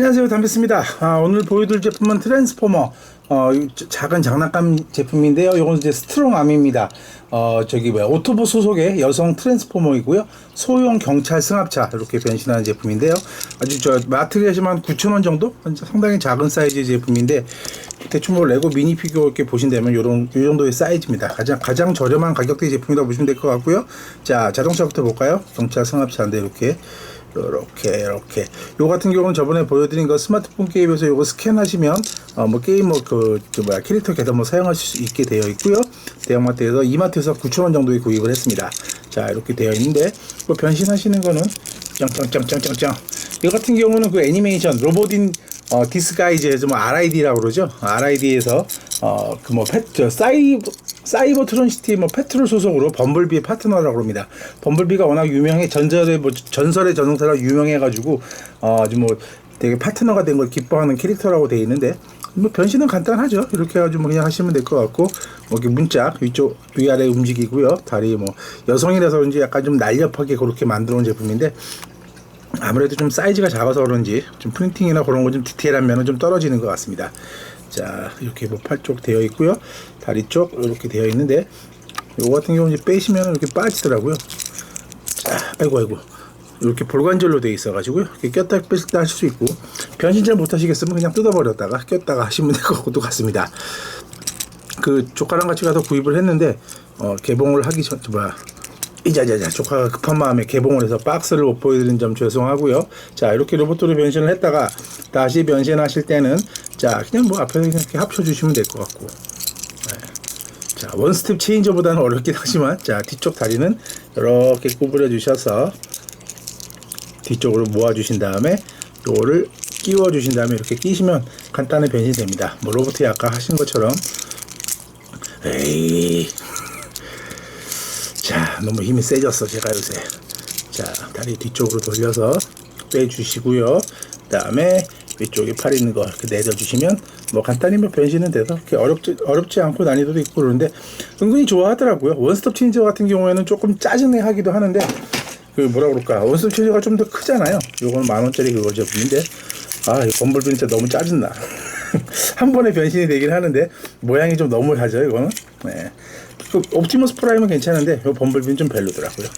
안녕하세요. 담비스입니다. 아, 오늘 보여드릴 제품은 트랜스포머 어, 작은 장난감 제품인데요. 이건 이제 스트롱암입니다. 어, 저기 뭐야 오토보 소속의 여성 트랜스포머이고요. 소형 경찰 승합차 이렇게 변신하는 제품인데요. 아주 저 마트 가시면 9,000원 정도? 상당히 작은 사이즈의 제품인데 대충 뭐 레고 미니 피규어 이렇게 보신다면 요런 요 정도의 사이즈입니다. 가장 가장 저렴한 가격대의 제품이라고 보시면 될 것 같고요. 자 자동차부터 볼까요? 경찰 승합차인데 이렇게 요렇게 이렇게. 요 같은 경우는 저번에 보여드린 거 스마트폰 게임에서 요거 스캔하시면 어 뭐 게임 뭐그 뭐야 캐릭터 계단 뭐 사용하실 수 있게 되어 있고요. 대형마트에서 이마트에서 9,000원 정도에 구입을 했습니다. 자 이렇게 되어 있는데 뭐 변신하시는 거는 짱짱짱짱짱짱. 이 같은 경우는 그 애니메이션 로봇인 어, 디스가이즈에서 뭐 RID라고 그러죠. RID에서 어, 그뭐 패, 사이버 사이버 트론 시티 뭐 페트롤 소속으로 범블비의 파트너라고 합니다. 범블비가 워낙 유명해 전설의 뭐 전설의 전용사라 유명해 가지고 어, 아주 뭐 되게 파트너가 된 걸 기뻐하는 캐릭터라고 돼 있는데 뭐 변신은 간단하죠. 이렇게 해가지고 뭐 그냥 하시면 될 것 같고 뭐 이렇게 문짝 위쪽 위아래 움직이고요. 다리 뭐 여성이라서 그런지 약간 좀 날렵하게 그렇게 만들어 온 제품인데 아무래도 좀 사이즈가 작아서 그런지 좀 프린팅이나 그런 거 좀 디테일한 면은 좀 떨어지는 것 같습니다. 자 이렇게 뭐 팔쪽 되어 있고요, 다리 쪽 이렇게 되어 있는데 이거 같은 경우 이제 빼시면 이렇게 빠지더라고요. 자, 아이고 아이고 이렇게 볼관절로 되어 있어 가지고요. 이렇게 꼈다 뺐다 하실 수 있고 변신 잘 못 하시겠으면 그냥 뜯어버렸다가 꼈다가 하시면 될 것도 같습니다. 그 조카랑 같이 가서 구입을 했는데 어, 개봉을 하기 전 뭐야 이자자자 조카가 급한 마음에 개봉을 해서 박스를 못 보여드린 점 죄송하고요. 자 이렇게 로봇으로 변신을 했다가 다시 변신하실 때는 자 그냥 뭐 앞에서 그냥 이렇게 합쳐주시면 될 것 같고 네. 자 원스텝 체인저보다는 어렵긴 하지만 자 뒤쪽 다리는 이렇게 구부려 주셔서 뒤쪽으로 모아 주신 다음에 요거를 끼워 주신 다음에 이렇게 끼시면 간단히 변신이 됩니다. 뭐 로봇이 아까 하신 것처럼 에이 자 너무 힘이 세졌어 제가 요새. 자 다리 뒤쪽으로 돌려서 빼주시고요. 그 다음에 위쪽에 팔 있는 거 이렇게 내려주시면 뭐 간단히 뭐 변신은 돼서 그렇게 어렵지 어렵지 않고 난이도도 있고 그러는데 은근히 좋아하더라고요. 원스톱 체인저 같은 경우에는 조금 짜증내 하기도 하는데 그 뭐라 그럴까? 원스톱 체인저가 좀 더 크잖아요. 요건 만 원짜리 그거 제품인데 아 이 범블비 진짜 너무 짜증나 한 번에 변신이 되긴 하는데 모양이 좀 너무 하죠 이거는 네. 그 옵티머스 프라임은 괜찮은데 이 범블비는 좀 별로더라고요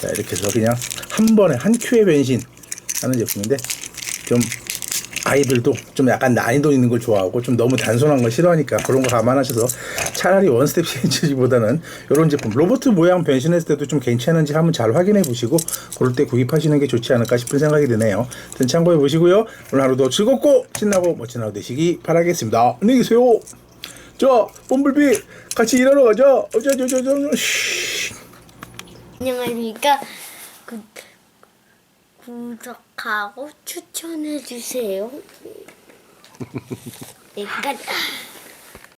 자 이렇게 해서 그냥 한 번에 한 큐에 변신 하는 제품인데 좀 아이들도 좀 약간 난이도 있는 걸 좋아하고 좀 너무 단순한 걸 싫어하니까 그런 거 감안하셔서 차라리 원스텝 체인지보다는 이런 제품 로봇 모양 변신했을 때도 좀 괜찮은지 한번 잘 확인해 보시고 그럴 때 구입하시는 게 좋지 않을까 싶은 생각이 드네요. 든 참고해 보시고요. 오늘 하루도 즐겁고 신나고 멋진 하루 되시기 바라겠습니다. 안녕히 계세요. 자, 뽐블비 같이 일하러 가자. 어저저저저 안녕하십니까. 구, 구독하고 추천해주세요. 네, 끝.